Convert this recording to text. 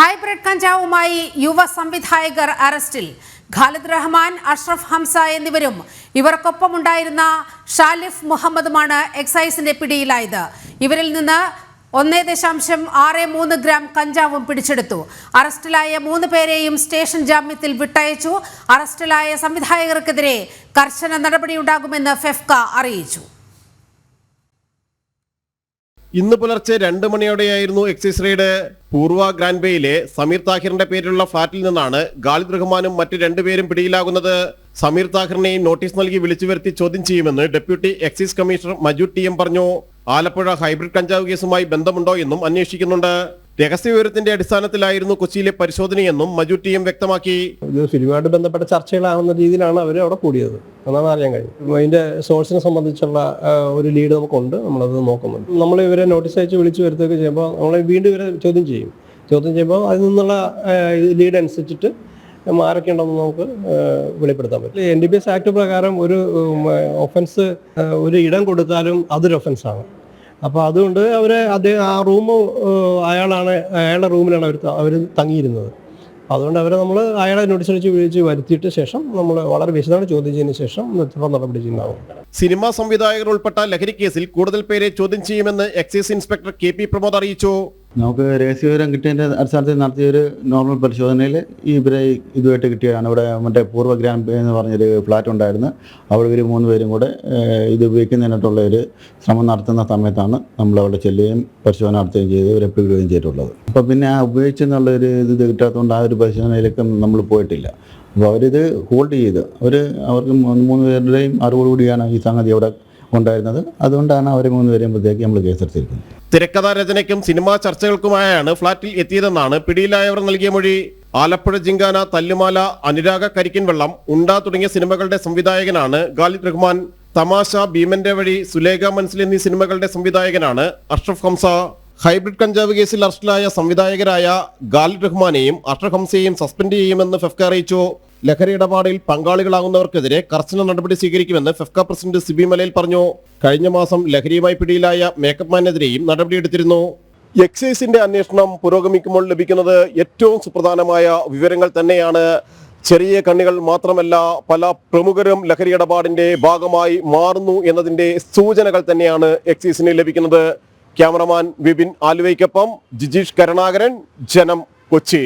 Hybrid കഞ്ചാവുമായി യുവ സംവിധായകർ അറസ്റ്റിൽ. ഖാലിദ് റഹ്മാൻ അഷ്റഫ് ഹംസ എന്നിവരും ഇവർക്കൊപ്പമുണ്ടായിരുന്ന ഷാലിഫ് മുഹമ്മദുമാണ് എക്സൈസിന്റെ പിടിയിലായത്. ഇവരിൽ നിന്ന് ഒന്നേ ദശാംശം ആറ് മൂന്ന് ഗ്രാം കഞ്ചാവും പിടിച്ചെടുത്തു. അറസ്റ്റിലായ മൂന്ന് പേരെയും സ്റ്റേഷൻ ജാമ്യത്തിൽ വിട്ടയച്ചു. അറസ്റ്റിലായ സംവിധായകർക്കെതിരെ കർശന നടപടിയുണ്ടാകുമെന്ന് ഫെഫ്ക അറിയിച്ചു. ഇന്ന് പുലർച്ചെ രണ്ട് മണിയോടെയായിരുന്നു എക്സൈസ് റെയ്ഡ് പൂർവ ഗ്രാൻഡ് ബേയിലെ സമീർ താഹിറിന്റെ പേരിലുള്ള ഫ്ളാറ്റിൽ നിന്നാണ് ഖാലിദ് റഹ്മാനും മറ്റ് രണ്ടുപേരും പിടിയിലാകുന്നത്. സമീർ താഹിറിനെയും നോട്ടീസ് നൽകി വിളിച്ചു വരുത്തി ചോദ്യം ചെയ്യുമെന്ന് deputy excise commissioner Maju T M പറഞ്ഞു. ആലപ്പുഴ ഹൈബ്രിഡ് കഞ്ചാവ് കേസുമായി ബന്ധമുണ്ടോ എന്നും അന്വേഷിക്കുന്നുണ്ട്. രഹസ്യവിവരത്തിന്റെ അടിസ്ഥാനത്തിലായിരുന്നു കൊച്ചിയിലെ പരിശോധനയെന്നും മജു ടി എം വ്യക്തമാക്കി. ഇത് ഫിലിമായിട്ട് ബന്ധപ്പെട്ട ചർച്ചകളാവുന്ന രീതിയിലാണ് അവർ അവിടെ കൂടിയത്. എന്നാണ് അറിയാൻ കഴിയും. അതിന്റെ സോഴ്സിനെ സംബന്ധിച്ചുള്ള ഒരു ലീഡ് നമുക്കുണ്ട്. നമ്മളത് നോക്കുന്നുണ്ട്. നമ്മൾ ഇവരെ നോട്ടീസ് അയച്ച് വിളിച്ചു വരുത്തുകയൊക്കെ ചെയ്യുമ്പോൾ നമ്മളെ വീണ്ടും ഇവരെ ചോദ്യം ചെയ്യും. ചോദ്യം ചെയ്യുമ്പോൾ അതിൽ നിന്നുള്ള ലീഡ് അനുസരിച്ചിട്ട് മാറൊക്കെയുണ്ടെന്ന് നമുക്ക് വെളിപ്പെടുത്താൻ പറ്റും. N D P S act പ്രകാരം ഒരു ഒഫൻസ് ഒരു ഇടം കൊടുത്താലും അതൊരു ഒഫൻസാണ് അപ്പോൾ അതുകൊണ്ട് അവരെ അദ്ദേഹം ആ റൂം അയാളാണ് അയാളുടെ റൂമിലാണ് അവർ അവർ തങ്ങിയിരുന്നത്. അതുകൊണ്ട് അവരെ നമ്മൾ അയാളെ നോട്ടീസ് അടിച്ച് വിളിച്ച് വരുത്തിയിട്ട് ശേഷം നമ്മൾ വളരെ വിശദമായി ചോദ്യം ചെയ്യുന്ന ശേഷം തുടർ നടപടി ചെയ്യുന്നതാവും സിനിമാ സംവിധായകർ ഉൾപ്പെട്ട ലഹരി കേസിൽ കൂടുതൽ പേരെ ചോദ്യം ചെയ്യുമെന്ന് excise inspector K P Pramod അറിയിച്ചു. നമുക്ക് രഹസ്യവിവരം കിട്ടിയതിന്റെ അടിസ്ഥാനത്തിൽ നടത്തിയൊരു നോർമൽ പരിശോധനയിൽ ഈ ഇവരെ ഇതുമായിട്ട് കിട്ടിയതാണ്. ഇവിടെ മറ്റേ പൂർവ ബേ എന്ന് പറഞ്ഞൊരു ഫ്ലാറ്റ് ഉണ്ടായിരുന്നു. അവിടെ ഇവർ മൂന്ന് പേരും കൂടെ ഇത് ഉപയോഗിക്കുന്നതിനായിട്ടുള്ള ഒരു ശ്രമം നടത്തുന്ന സമയത്താണ് നമ്മൾ അവിടെ ചെല്ലുകയും പരിശോധന നടത്തുകയും ചെയ്ത് ഇവരെ പിടിക്കുകയും ചെയ്തിട്ടുള്ളത്. അപ്പോൾ പിന്നെ ആ ഉപയോഗിച്ചെന്നുള്ള ഒരു ഇത് കിട്ടാത്തതുകൊണ്ട് ആ ഒരു പരിശോധനയിലേക്ക് നമ്മൾ പോയിട്ടില്ല. അപ്പോൾ അവരിത് ഹോൾഡ് ചെയ്ത് അവർ അവർക്ക് മൂന്ന് പേരുടെയും അറിവോടുകൂടിയാണ് ഈ സംഗതി അവിടെ ഉണ്ടായിരുന്നത്. അതുകൊണ്ടാണ് അവരെ മൂന്ന് പേരെയും പ്രത്യേകിച്ച് നമ്മൾ കേസെടുത്തിരിക്കുന്നത്. തിരക്കഥാ രചനയ്ക്കും സിനിമാ ചർച്ചകൾക്കുമായാണ് ഫ്ളാറ്റിൽ എത്തിയതെന്നാണ് പിടിയിലായവർ നൽകിയ മൊഴി. ആലപ്പുഴ ജിങ്കാന തല്ലുമാല അനുരാഗ കരിക്കിൻ വെള്ളം ഉണ്ട തുടങ്ങിയ സിനിമകളുടെ സംവിധായകനാണ് ഖാലിദ് റഹ്മാൻ. തമാശ ഭീമന്റെ വഴി സുലേഖ മനസ്സിൽ എന്നീ സിനിമകളുടെ സംവിധായകനാണ് അഷ്റഫ് ഹംസ. ഹൈബ്രിഡ് കഞ്ചാവ് കേസിൽ അറസ്റ്റിലായ സംവിധായകരായ ഖാലിദ് റഹ്മാനെയും അഷ്റഫ് ഹംസയെയും സസ്പെൻഡ് ചെയ്യുമെന്ന് ഫെഫ്ക അറിയിച്ചു. ലഹരി ഇടപാടിൽ പങ്കാളികളാകുന്നവർക്കെതിരെ കർശന നടപടി സ്വീകരിക്കുമെന്ന് ഫെഫ്ക പ്രസിഡന്റ് സിബി മലയിൽ പറഞ്ഞു. കഴിഞ്ഞ മാസം ലഹരിയുമായി പിടിയിലായ മേക്കപ്പ് മാനെതിരെയും നടപടിയെടുത്തിരുന്നു. എക്സൈസിന്റെ അന്വേഷണം പുരോഗമിക്കുമ്പോൾ ലഭിക്കുന്നത് ഏറ്റവും സുപ്രധാനമായ വിവരങ്ങൾ തന്നെയാണ്. ചെറിയ കണ്ണികൾ മാത്രമല്ല പല പ്രമുഖരും ലഹരി ഇടപാടിന്റെ ഭാഗമായി മാറുന്നു എന്നതിന്റെ സൂചനകൾ തന്നെയാണ് എക്സൈസിന് ലഭിക്കുന്നത്. ക്യാമറമാൻ വിപിൻ ആലുവയ്ക്കൊപ്പം ജിജീഷ് കരുണാകരൻ ജനം കൊച്ചി.